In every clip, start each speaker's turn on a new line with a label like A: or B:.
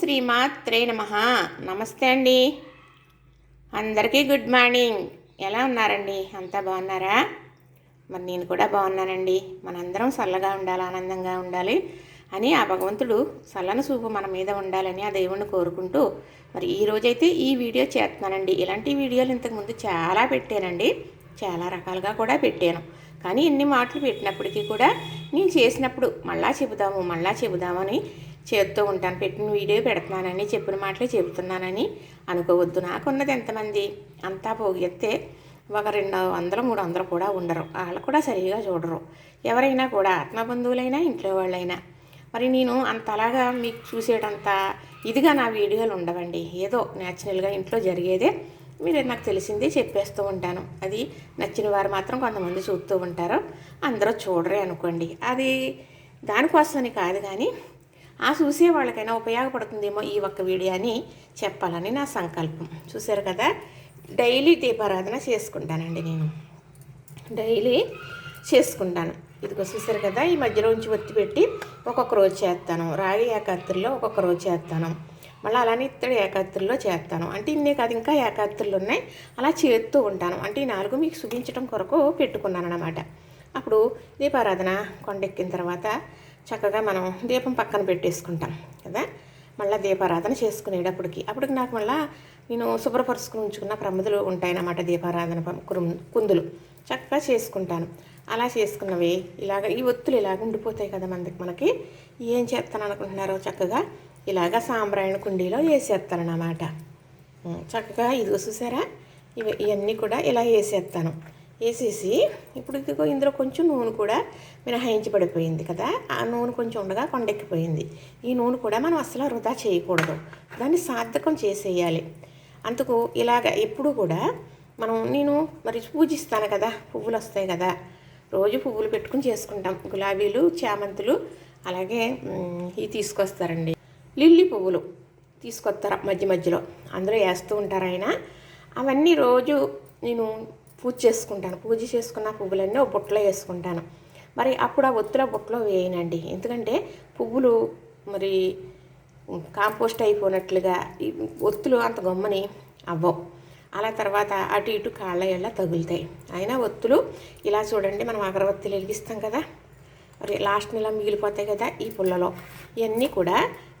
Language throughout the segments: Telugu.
A: శ్రీమాత్రే నమ. నమస్తే అండి. అందరికీ గుడ్ మార్నింగ్. ఎలా ఉన్నారండి? అంతా బాగున్నారా? మరి నేను కూడా బాగున్నానండి. మనందరం చల్లగా ఉండాలి ఆనందంగా ఉండాలి అని ఆ భగవంతుడు చల్లని చూపు మన మీద ఉండాలని ఆ దేవుణ్ణి కోరుకుంటూ మరి ఈ రోజైతే ఈ వీడియో చేస్తున్నానండి. ఇలాంటి వీడియోలు ఇంతకుముందు చాలా పెట్టానండి. చాలా రకాలుగా కూడా పెట్టాను. కానీ ఇన్ని మాటలు పెట్టినప్పటికీ కూడా నేను చేసినప్పుడు మళ్ళా చెబుదాము మళ్ళా చెబుదామని చేస్తూ ఉంటాను. పెట్టిన వీడియో పెడుతున్నానని చెప్పిన మాటలే చెబుతున్నానని అనుకోవద్దు. నాకున్నది ఎంతమంది? అంతా పోగెత్తే ఒక రెండు వందలు మూడు వందలు కూడా ఉండరు. వాళ్ళు కూడా సరిగా చూడరు. ఎవరైనా కూడా ఆత్మబంధువులైనా ఇంట్లో వాళ్ళైనా. మరి నేను అంతలాగా మీకు చూసేటంత ఇదిగా నా వీడియోలు ఉండవండి. ఏదో న్యాచురల్గా ఇంట్లో జరిగేదే మీరు నాకు తెలిసింది చెప్పేస్తూ ఉంటాను. అది నచ్చిన వారు మాత్రం కొంతమంది చూస్తూ ఉంటారు. అందరూ చూడరే అనుకోండి. అది దానికోసమని కాదు కానీ ఆ చూసే వాళ్ళకైనా ఉపయోగపడుతుందేమో ఈ ఒక్క వీడియో అని చెప్పాలని నా సంకల్పం. చూసారు కదా? డైలీ దీపారాధన చేసుకుంటానండి నేను. డైలీ చేసుకుంటాను. ఇదిగో చూసారు కదా? ఈ మధ్యలో ఉంచి ఒత్తి పెట్టి ఒక్కొక్క రోజు చేస్తాను. రాగి ఏకాత్రిలో ఒక్కొక్క రోజు చేస్తాను. మళ్ళీ అలానే ఇత్తడి ఏకాత్రిలో చేస్తాను. అంటే ఇన్నే కాదు ఇంకా ఏకాత్రులు ఉన్నాయి. అలా చేస్తూ ఉంటాను. అంటే ఈ నాలుగు మీకు చూపించడం కొరకు పెట్టుకున్నాను అనమాట అప్పుడు దీపారాధన కొండెక్కిన తర్వాత చక్కగా మనం దీపం పక్కన పెట్టేసుకుంటాం కదా? మళ్ళీ దీపారాధన చేసుకునేటప్పటికి. అప్పటికి నాకు మళ్ళీ నేను శుభ్రపరుచుకుని ఉంచుకున్న ప్రమిదలు ఉంటాయన్నమాట దీపారాధన కుందులు. చక్కగా చేసుకుంటాను. అలా చేసుకున్నవి ఇలాగ ఈ ఒత్తులు ఇలాగ ఉండిపోతాయి కదా మనకి మనకి. ఏం చేస్తాను అనుకుంటున్నారో చక్కగా ఇలాగ సాంబ్రాయణ కుండీలో వేసేస్తానన్నమాట. చక్కగా ఇది చూసారా? ఇవి ఇవన్నీ కూడా ఇలా వేసేస్తాను. వేసేసి ఇప్పుడు ఇదిగో ఇందులో కొంచెం నూనె కూడా మినహాయించబడిపోయింది కదా. ఆ నూనె కొంచెం ఉండగా కొండెక్కిపోయింది. ఈ నూనె కూడా మనం అసలు వృధా చేయకూడదు. దాన్ని సార్థకం చేసేయాలి. అందుకు ఇలాగ ఎప్పుడు కూడా మనం నేను మరి పూజిస్తాను కదా పువ్వులు వస్తాయి కదా. రోజు పువ్వులు పెట్టుకుని చేసుకుంటాం. గులాబీలు చామంతులు అలాగే ఇవి తీసుకొస్తారండి. లిల్లీ పువ్వులు తీసుకొస్తారు మధ్య మధ్యలో. అందులో వేస్తూ ఉంటారు ఆయన. అవన్నీ రోజు నేను పూజ చేసుకుంటాను. పూజ చేసుకున్న పువ్వులన్నీ ఒక బుట్టలో వేసుకుంటాను. మరి అప్పుడు ఆ ఒత్తుల బుట్టలో వేయనండి. ఎందుకంటే పువ్వులు మరి కాంపోస్ట్ అయిపోయినట్లుగా ఈ ఒత్తులు అంత గమ్మని అవ్వవు. అలా తర్వాత అటు ఇటు కాళ్ళ ఎళ్ళ తగులుతాయి. అయినా ఒత్తులు ఇలా చూడండి మనం అగరబత్తులు వెలిగిస్తాం కదా మరి లాస్ట్ నెల మిగిలిపోతాయి కదా ఈ పుల్లలో. ఇవన్నీ కూడా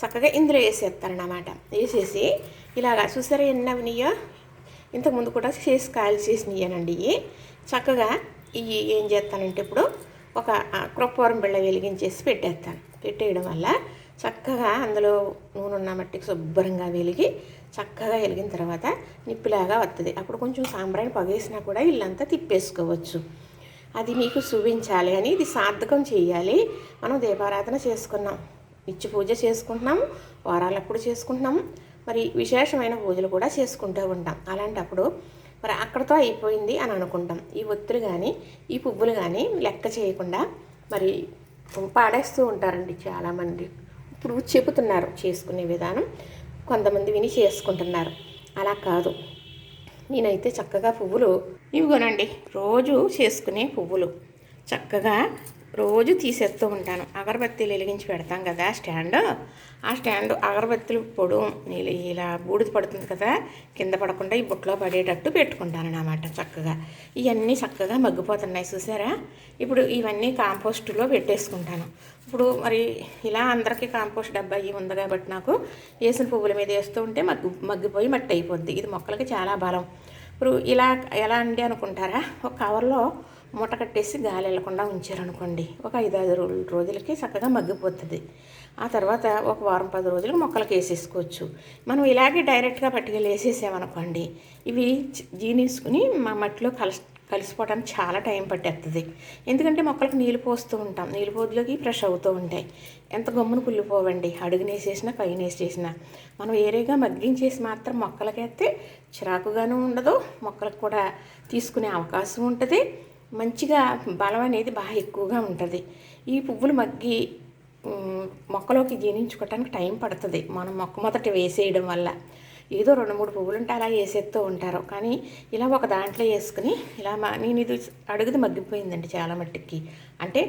A: చక్కగా ఇందులో వేసేస్తారన్నమాట. వేసేసి ఇలాగా చూసారా ఎన్ని అవినాయో? ఇంతకుముందు కూడా చేసి కాయలు చేసినాయనండి చక్కగా ఇవి ఏం చేస్తానంటే ఇప్పుడు ఒక క్రొప్పవరం బిళ్ళ వెలిగించేసి పెట్టేస్తాను. పెట్టేయడం వల్ల చక్కగా అందులో నూనె ఉన్న మట్టికి శుభ్రంగా వెలిగి చక్కగా వెలిగిన తర్వాత నిప్పిలాగా వస్తుంది అప్పుడు కొంచెం సాంబ్రాణి పగేసినా కూడా ఇల్లంతా తిప్పేసుకోవచ్చు. అది మీకు చూపించాలి అని ఇది సార్థకం చేయాలి. మనం దీపారాధన చేసుకున్నాం. నిత్య పూజ చేసుకుంటున్నాం వారాలప్పుడు చేసుకుంటున్నాం మరి విశేషమైన పూజలు కూడా చేసుకుంటూ ఉంటాం. అలాంటప్పుడు మరి అక్కడతో అయిపోయింది అని అనుకుంటాం. ఈ ఒత్తులు కానీ ఈ పువ్వులు కానీ లెక్క చేయకుండా మరి పాడేస్తూ ఉంటారండి చాలామంది. ఇప్పుడు చెబుతున్నారు చేసుకునే విధానం. కొంతమంది విని చేసుకుంటున్నారు. అలా కాదు. నేనైతే చక్కగా పువ్వులు ఇవిగోనండి రోజు చేసుకునే పువ్వులు. చక్కగా రోజు తీసేస్తూ ఉంటాను. అగరబత్తీలు వెలిగించి పెడతాం కదా స్టాండ్. ఆ స్టాండ్ అగరబత్తీలు పొడు నీళ్ళు ఇలా బూడిద పడుతుంది కదా కింద పడకుండా ఈ బుట్టలో పడేటట్టు పెట్టుకుంటాను అన్నమాట చక్కగా. ఇవన్నీ చక్కగా మగ్గిపోతున్నాయి చూసారా? ఇప్పుడు ఇవన్నీ కాంపోస్టులో పెట్టేసుకుంటాను. ఇప్పుడు మరి ఇలా అందరికీ కాంపోస్ట్ డబ్బా అయ్యి ఉంది కాబట్టి నాకు వేసిన పువ్వుల మీద వేస్తూ ఉంటే మగ్గు మగ్గిపోయి మట్టి అయిపోద్ది. ఇది మొక్కలకి చాలా బలం. ఇప్పుడు ఇలా ఎలా అండి అనుకుంటారా? ఒక కవర్లో మూట కట్టేసి గాలి వెళ్ళకుండా ఉంచారనుకోండి. ఒక ఐదు ఐదు రోజులకి చక్కగా మగ్గిపోతుంది. ఆ తర్వాత ఒక వారం పది రోజులకు మొక్కలకి వేసేసుకోవచ్చు. మనం ఇలాగే డైరెక్ట్గా పట్టుకెళ్ళి వేసేసామనుకోండి ఇవి జీ- మా మట్టిలో కలిసి కలిసిపోవడానికి చాలా టైం పట్టేస్తుంది ఎందుకంటే మొక్కలకు నీళ్ళు పోస్తూ ఉంటాం. నీళ్ళు పోదులోకి ఫ్రెష్ అవుతూ ఉంటాయి. ఎంత గమ్మున కుళ్ళిపోవండి. అడుగునేసేసినా పైన వేసేసినా మనం ఏరేగా మగ్గించేసి మాత్రం మొక్కలకైతే చిరాకుగాను ఉండదు. మొక్కలకు కూడా తీసుకునే అవకాశం ఉంటుంది. మంచిగా బలం అనేది బాగా ఎక్కువగా ఉంటుంది. ఈ పువ్వులు మగ్గి మొక్కలోకి జీర్ణించుకోవటానికి టైం పడుతుంది. మనం మొక్క మొదట వేసేయడం వల్ల. ఏదో రెండు మూడు పువ్వులు ఉంటే అలా వేసేస్తూ ఉంటారు. కానీ ఇలా ఒక దాంట్లో వేసుకుని ఇలా మా నేను ఇది అడుగుది మగ్గిపోయిందండి చాలా మట్టుకి. అంటే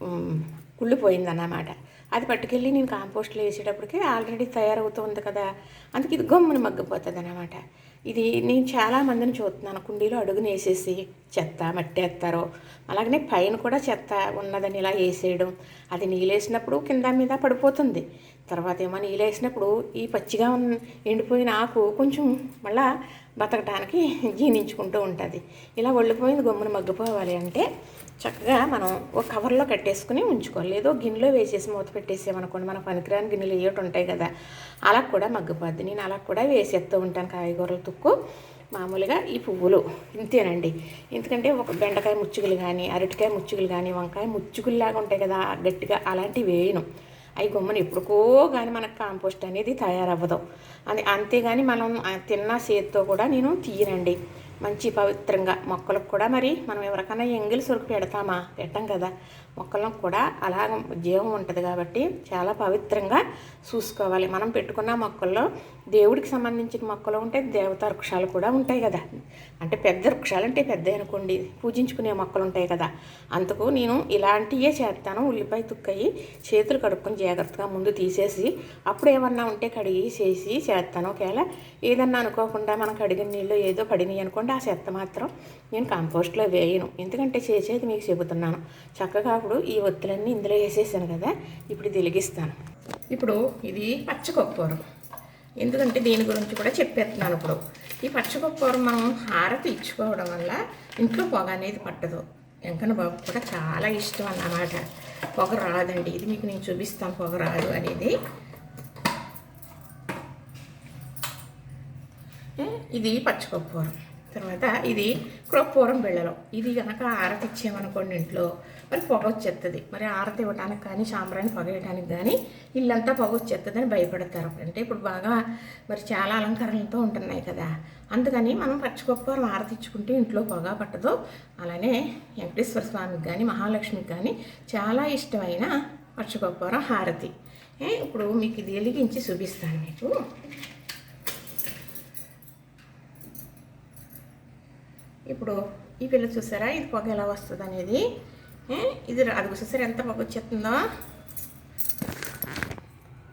A: కుళ్ళిపోయింది కుళ్ళిపోయిందన్నమాట. అది పట్టుకెళ్ళి నేను కాంపోస్ట్లో వేసేటప్పటికి ఆల్రెడీ తయారవుతుంది కదా. అందుకే ఇది గమ్మున మగ్గిపోతుంది అన్నమాట ఇది నేను చాలా మందిని చూస్తున్నాను. కుండీలో అడుగుని వేసేసి చెత్త మట్టి వేస్తారు. అలాగనే పైన కూడా చెత్త ఉన్నదని ఇలా వేసేయడం. అది నీళ్ళేసినప్పుడు కింద మీద పడిపోతుంది. తర్వాత ఏమో నీళ్ళేసినప్పుడు ఈ పచ్చిగా ఉన్న ఎండిపోయిన ఆకు కొంచెం మళ్ళా బతకడానికి జీర్ణించుకుంటూ ఉంటుంది. ఇలా ఒళ్ళిపోయింది గమ్మున మగ్గిపోవాలి అంటే చక్కగా మనం ఒక కవర్లో కట్టేసుకుని ఉంచుకోవాలి. లేదో గిన్నెలో వేసేసి మూత పెట్టేసామనుకోండి మన పనికిరాని గిన్నెలు వేయటం ఉంటాయి కదా అలా కూడా మగ్గిపోద్ది. నేను అలా కూడా వేసేస్తూ ఉంటాను కాయగూరల తుక్కు. మామూలుగా ఈ పువ్వులు ఇంతేనండి. ఎందుకంటే ఒక బెండకాయ ముచ్చుగులు కానీ అరటికాయ ముచ్చుగులు కానీ వంకాయ ముచ్చుగుల్లాగా ఉంటాయి కదా గట్టిగా అలాంటివి వేయను. అవి గమ్మున ఎప్పుడుకో కానీ మనకు కాంపోస్ట్ అనేది తయారవ్వదు. అది అంతేగాని మనం తిన్న చేతితో కూడా నేను తీయనండి. మంచి పవిత్రంగా మొక్కలకు కూడా మరి మనం ఎవరికైనా ఎంగిలి సొరుకు పెడతామా? పెట్టం కదా. మొక్కలకు కూడా అలా జీవం ఉంటుంది కాబట్టి చాలా పవిత్రంగా చూసుకోవాలి. మనం పెట్టుకున్న మొక్కల్లో దేవుడికి సంబంధించిన మొక్కలు ఉంటే దేవతా వృక్షాలు కూడా ఉంటాయి కదా. అంటే పెద్ద వృక్షాలు అంటే పెద్ద అనుకోండి. పూజించుకునే మొక్కలు ఉంటాయి కదా. అందుకు నేను ఇలాంటివే చేస్తాను. ఉల్లిపాయ తుక్కయి చేతులు కడుక్కొని జాగ్రత్తగా ముందు తీసేసి అప్పుడు ఏమన్నా ఉంటే కడిగి చేసి చేస్తాను. ఒకవేళ ఏదన్నా అనుకోకుండా మనం కడిగిన నీళ్ళు ఏదో పడినాయి అనుకోండి ఆ చెత్త మాత్రం నేను కంపోస్ట్లో వేయను. ఎందుకంటే చేసేది మీకు చెబుతున్నాను. చక్కగా అప్పుడు ఈ ఒత్తులన్నీ ఇందులో వేసేసాను కదా ఇప్పుడు ఇది వెలిగిస్తాను. ఇప్పుడు ఇది పచ్చకొప్పూరం ఎందుకంటే దీని గురించి కూడా చెప్పేస్తున్నాను ఇప్పుడు. ఈ పచ్చకొప్పూరం మనం హారతి ఇచ్చుకోవడం వల్ల ఇంట్లో పొగ అనేది పట్టదు. వెంకన్న బాబు కూడా చాలా ఇష్టం అన్నమాట. పొగ రాదండి. ఇది మీకు నేను చూపిస్తాను పొగ రాదు అనేది. ఇది పచ్చకర్పూరం తర్వాత ఇది క్రొప్పూరం బిళ్ళలు. ఇది కనుక ఆరతి ఇచ్చామనుకోండి ఇంట్లో మరి పొగ వచ్చేస్తుంది మరి ఆరతి ఇవ్వడానికి కానీ సాంబ్రాన్ని పొగ వేయడానికి కానీ ఇల్లంతా పొగ వచ్చేస్తుందని భయపడతారు. అంటే ఇప్పుడు బాగా మరి చాలా అలంకరణలతో ఉంటున్నాయి కదా. అందుకని మనం పచ్చకొప్పూరం ఆరతి ఇచ్చుకుంటే ఇంట్లో పొగ పట్టదు. అలానే వెంకటేశ్వర స్వామికి కానీ మహాలక్ష్మికి కానీ చాలా ఇష్టమైన పచ్చకొప్పూరం హారతి. ఏ, ఇప్పుడు మీకు ఇది వెలిగించి చూపిస్తాను మీకు. ఇప్పుడు ఈ పిల్ల చూసారా? ఇది పొగ ఎలా వస్తుంది అనేది ఇది రా- అది చూసారా ఎంత పొగ వచ్చేస్తుందో?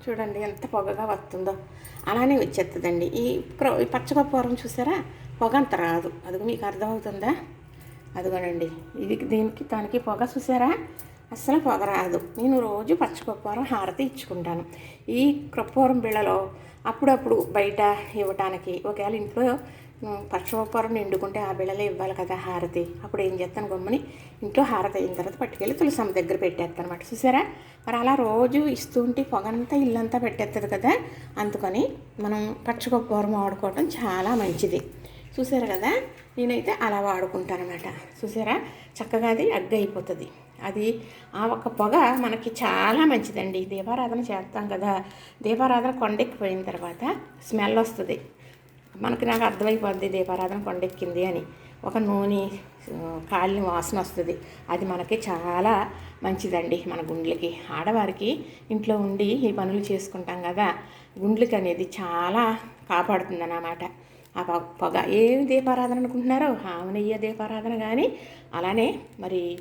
A: చూడండి ఎంత పొగగా వస్తుందో. అలానే వచ్చేస్తుందండి. ఈ క్రో- ఈ చూసారా? పొగ అంత రాదు. అది మీకు అర్థమవుతుందా? అదిగోనండి. ఇది దీనికి దానికి పొగ చూసారా? అస్సలు పొగ రాదు. నేను రోజు పచ్చకర్పూరం హారతి ఇచ్చుకుంటాను. ఈ కృప్పవరం బిళ్ళలో అప్పుడప్పుడు బయట ఇవ్వటానికి ఒకవేళ ఇంట్లో ఉమ్, నిండుకుంటే ఆ బిళ్ళలే ఇవ్వాలి కదా హారతి. అప్పుడు ఏం చేస్తాను గమ్ముని ఇంట్లో హారతి అయిన తర్వాత పట్టుకెళ్ళి తులసమ్మ దగ్గర పెట్టేస్తాను అనమాట చూసారా? మరి అలా రోజు ఇస్తూ ఉంటే పొగంతా ఇల్లంతా పెట్టేస్తుంది కదా? అందుకని మనం పచ్చకర్పూరం వాడుకోవడం చాలా మంచిది. చూసారు కదా? నేనైతే అలా వాడుకుంటాను అనమాట చూసారా? చక్కగా అది అగ్గి అయిపోతుంది అది ఆ ఒక్క పొగ మనకి చాలా మంచిదండి. దీపారాధన చేస్తాం కదా? దీపారాధన కొండెక్కిపోయిన తర్వాత స్మెల్ వస్తుంది. మనకి నాకు అర్థమైపోద్ది దీపారాధన కొండెక్కింది అని. ఒక నూనె కాలిన వాసన వస్తుంది. అది మనకి చాలా మంచిదండి మన గుండెలకి. ఆడవారికి ఇంట్లో ఉండి ఈ పనులు చేసుకుంటాం కదా గుండెలకి అనేది చాలా కాపాడుతుంది అన్నమాట ఆ పొగ పొగ ఏమి దీపారాధన అనుకుంటున్నారో ఆమెనయ్య దీపారాధన కానీ అలానే మరి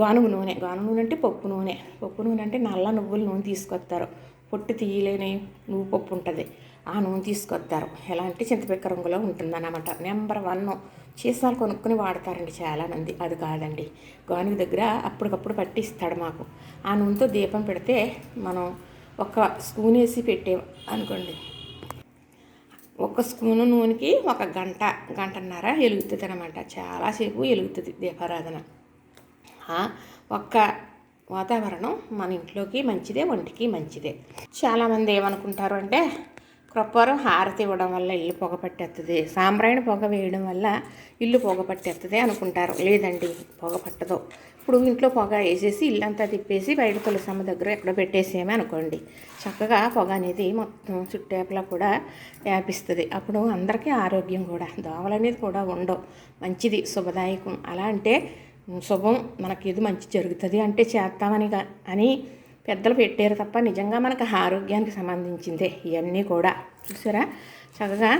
A: గానుగు నూనె. గానుగు నూనె అంటే పప్పు నూనె. పప్పు నూనె అంటే నల్ల నువ్వుల నూనె తీసుకొస్తారు. పొట్టు తీయలేని నువ్వు పప్పు ఉంటుంది. ఆ నూనె తీసుకొస్తారు ఎలాంటి చింతపిక్క రంగులో ఉంటుందన్నమాట. నెంబర్ వన్ సీసాలు కొనుక్కొని వాడతారండి చాలామంది. అది కాదండి. గానుగ దగ్గర అప్పటికప్పుడు పట్టిస్తాడు మాకు. ఆ నూనెతో దీపం పెడితే మనం ఒక స్పూన్ వేసి పెట్టే అనుకోండి. ఒక స్పూను నూనెకి ఒక గంట గంటన్నర వెలుగుతుంది అనమాట చాలాసేపు వెలుగుతుంది దీపారాధన. ఒక్క వాతావరణం మన ఇంట్లోకి మంచిదే ఒంటికి మంచిదే. చాలామంది ఏమనుకుంటారు అంటే క్రొప్పరం హారతి ఇవ్వడం వల్ల ఇల్లు పొగ పట్టేస్తుంది సాంబ్రాయిని పొగ వేయడం వల్ల ఇల్లు పొగ పట్టేస్తుంది అనుకుంటారు. లేదండి పొగ పట్టదు ఇప్పుడు ఇంట్లో పొగ వేసేసి ఇల్లంతా తిప్పేసి బయట తులసమ్మ దగ్గర ఎక్కడ పెట్టేసేమే అనుకోండి. చక్కగా పొగ అనేది మొత్తం చుట్టేపలా కూడా వ్యాపిస్తుంది. అప్పుడు అందరికీ ఆరోగ్యం కూడా దోమలు అనేది కూడా ఉండవు. మంచిది శుభదాయకం. అలా అంటే శుభం మనకి ఇది మంచి జరుగుతుంది అంటే చేస్తామని అని పెద్దలు పెట్టారు తప్ప నిజంగా మనకు ఆరోగ్యానికి సంబంధించిందే ఇవన్నీ కూడా. చూసారా? చక్కగా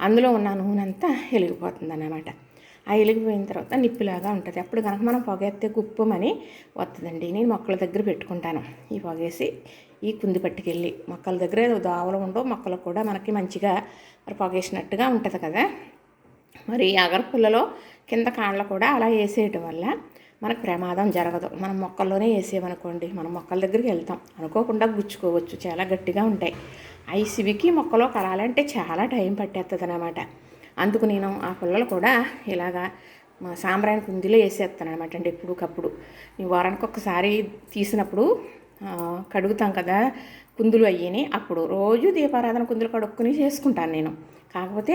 A: అందులో ఉన్న నూనె అంతా వెలిగిపోతుంది అన్నమాట ఆ వెలిగిపోయిన తర్వాత నిప్పులాగా ఉంటుంది. అప్పుడు కనుక మనం పొగేస్తే కుప్పమని వస్తుందండి నేను మొక్కల దగ్గర పెట్టుకుంటాను. ఈ పొగేసి ఈ కుంది పట్టుకెళ్ళి మొక్కల దగ్గర దోవలు ఉండవు. మొక్కలు కూడా మనకి మంచిగా మరి పొగేసినట్టుగా ఉంటుంది కదా. మరి అగరపుల్లలో కింద కాళ్ళ కూడా అలా వేసేయటం వల్ల మనకు ప్రమాదం జరగదు. మనం మొక్కల్లోనే వేసేమనుకోండి మనం మొక్కల దగ్గరికి వెళ్తాం. అనుకోకుండా గుచ్చుకోవచ్చు. చాలా గట్టిగా ఉంటాయి. అవి సివికి మొక్కలో కలాలంటే చాలా టైం పట్టేస్తుంది అనమాట అందుకు నేను ఆ పుల్లలు కూడా ఇలాగా మా సాంబ్రాణి కుందిలో వేసేస్తాను అనమాట అండి ఎప్పుడుకప్పుడు. వారానికి ఒకసారి తీసినప్పుడు కడుగుతాం కదా కుందులు అయ్యని అప్పుడు రోజు దీపారాధన కుందులు కడుక్కుని చేసుకుంటాను నేను. కాకపోతే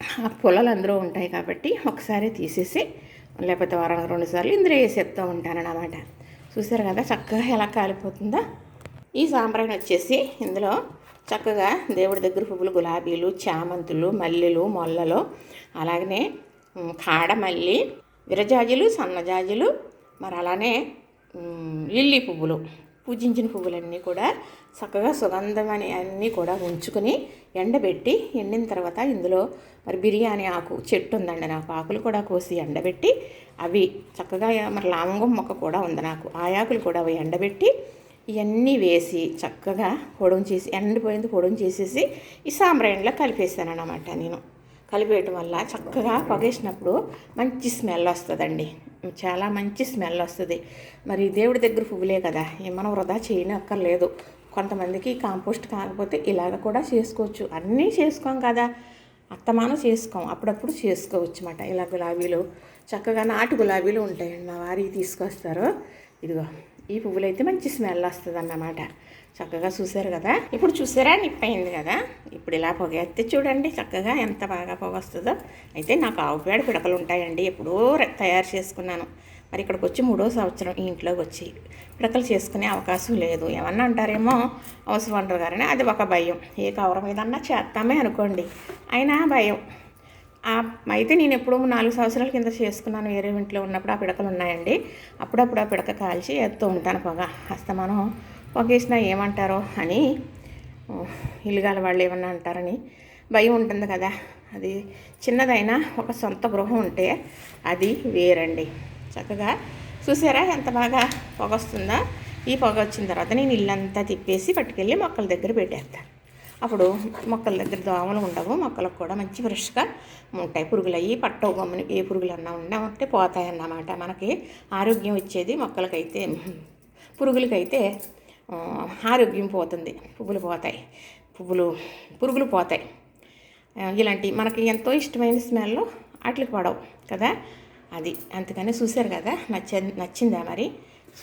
A: ఆ పొలాలు అందులో ఉంటాయి కాబట్టి ఒకసారి తీసేసి లేకపోతే వారం రెండుసార్లు ఇందులో వేసేస్తూ ఉంటాను అన్నమాట చూసారు కదా చక్కగా ఎలా కాలిపోతుందో? ఈ సాంబ్రాణి వచ్చేసి ఇందులో చక్కగా దేవుడి దగ్గర పువ్వులు గులాబీలు చామంతులు మల్లెలు మొల్లలు అలాగనే కాడమల్లి విరజాజులు సన్నజాజులు మరి అలానే లిల్లీ పువ్వులు. పూజించిన పువ్వులన్నీ కూడా చక్కగా సుగంధం అని అన్నీ కూడా ఉంచుకొని ఎండబెట్టి ఎండిన తర్వాత ఇందులో మరి బిర్యానీ ఆకు చెట్టు ఉందండి నాకు. ఆకులు కూడా కోసి ఎండబెట్టి అవి చక్కగా మరి లావంగం మొక్క కూడా ఉంది నాకు. ఆ ఆకులు కూడా అవి ఎండబెట్టి ఇవన్నీ వేసి చక్కగా పొడం చేసి ఎండిపోయింది పొడం చేసేసి ఈ సాంబ్రాణిలో కలిపేసాను అనమాట నేను. కలిపేయటం వల్ల చక్కగా పొగేసినప్పుడు మంచి స్మెల్ వస్తుందండి. చాలా మంచి స్మెల్ వస్తుంది. మరి దేవుడి దగ్గర పువ్వులే కదా ఏం మనం వృధా చేయనక్కర్లేదు. కొంతమందికి కాంపోస్ట్ కాకపోతే ఇలాగ కూడా చేసుకోవచ్చు. అన్నీ చేసుకోం కదా అత్తమానం చేసుకోం అప్పుడప్పుడు చేసుకోవచ్చు అన్నమాట. ఇలా గులాబీలు చక్కగా నాటు గులాబీలు ఉంటాయండి మా వారికి తీసుకొస్తారు. ఇదిగో ఈ పువ్వులు అయితే మంచి స్మెల్ వస్తుంది అన్నమాట. చక్కగా చూసారు కదా? ఇప్పుడు చూసారా? నిప్పయింది కదా? ఇప్పుడు ఇలా పొగ ఎత్తి చూడండి చక్కగా ఎంత బాగా పొగ వస్తుందో. అయితే నాకు ఆవు పేడ పిడకలు ఉంటాయండి. ఎప్పుడో తయారు చేసుకున్నాను. మరి ఇక్కడికి వచ్చి మూడో సంవత్సరం ఈ ఇంట్లోకి వచ్చి పిడకలు చేసుకునే అవకాశం లేదు. ఏమన్నా అంటారేమో హౌస్ అంటారు గారని అది ఒక భయం. ఏ కవర్ మీదన్నా చేస్తామే అనుకోండి. అయినా భయం. అయితే నేను ఎప్పుడూ నాలుగు సంవత్సరాల కింద చేసుకున్నాను. వేరే ఇంట్లో ఉన్నప్పుడు ఆ పిడకలు ఉన్నాయండి. అప్పుడప్పుడు ఆ పిడక కాల్చి ఎత్తూ ఉంటాను పొగ. అస్తమానం పొగేసినా ఏమంటారో అని ఇల్లుగాల వాళ్ళు ఏమన్నా అంటారని భయం ఉంటుంది కదా. అది చిన్నదైనా ఒక సొంత గృహం ఉంటే అది వేరండి. చక్కగా చూసారా ఎంత బాగా పొగ వస్తుందా? ఈ పొగ వచ్చిన తర్వాత నేను ఇల్లంతా తిప్పేసి పట్టుకెళ్ళి మొక్కల దగ్గర పెట్టేస్తాను అప్పుడు మొక్కల దగ్గర దోమలు ఉండవు మొక్కలకు కూడా మంచి ఫ్రెష్గా ఉంటాయి. పురుగులు అయ్యి పట్టవు గమ్ముని ఏ పురుగులు అన్నా ఉన్నా ఉంటే పోతాయన్నమాట. మనకి ఆరోగ్యం ఇచ్చేది మొక్కలకైతే పురుగులకైతే ఆరోగ్యం పోతుంది. పువ్వులు పోతాయి. పువ్వులు పురుగులు పోతాయి. ఇలాంటి మనకి ఎంతో ఇష్టమైన స్మెల్ వాటికి పడవు కదా? అది అందుకని చూశారు కదా? నచ్చ నచ్చిందా మరి?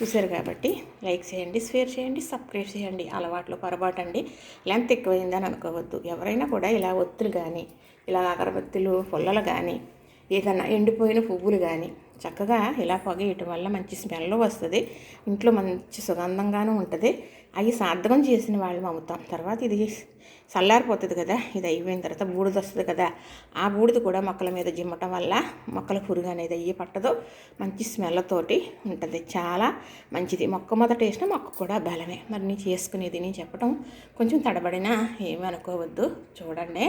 A: చూశారు కాబట్టి లైక్ చేయండి షేర్ చేయండి సబ్స్క్రైబ్ చేయండి. అలవాట్లు పొరపాటు అండి. లెంత్ ఎక్కువైందని అనుకోవద్దు. ఎవరైనా కూడా ఇలా ఒత్తులు కానీ ఇలా అగరబత్తులు పుల్లలు కానీ ఏదన్నా ఎండిపోయిన పువ్వులు కానీ చక్కగా ఇలా పొగేయటం వల్ల మంచి స్మెల్ వస్తుంది ఇంట్లో మంచి సుగంధంగానూ ఉంటుంది. అవి సార్థకం చేసిన వాళ్ళం అమ్ముతాం తర్వాత ఇది చల్లారిపోతుంది కదా ఇది అయిపోయిన తర్వాత బూడిద వస్తుంది కదా ఆ బూడిద కూడా మొక్కల మీద జిమ్మటం వల్ల మొక్కల పురుగు అనేది అయ్యి పట్టదు మంచి స్మెల్తోటి ఉంటుంది. చాలా మంచిది. మొక్క మొదట వేసిన మొక్క కూడా బలమే. మరి నేను చేసుకునేది నేను చెప్పడం కొంచెం తడబడినా ఏమీ అనుకోవద్దు చూడండి.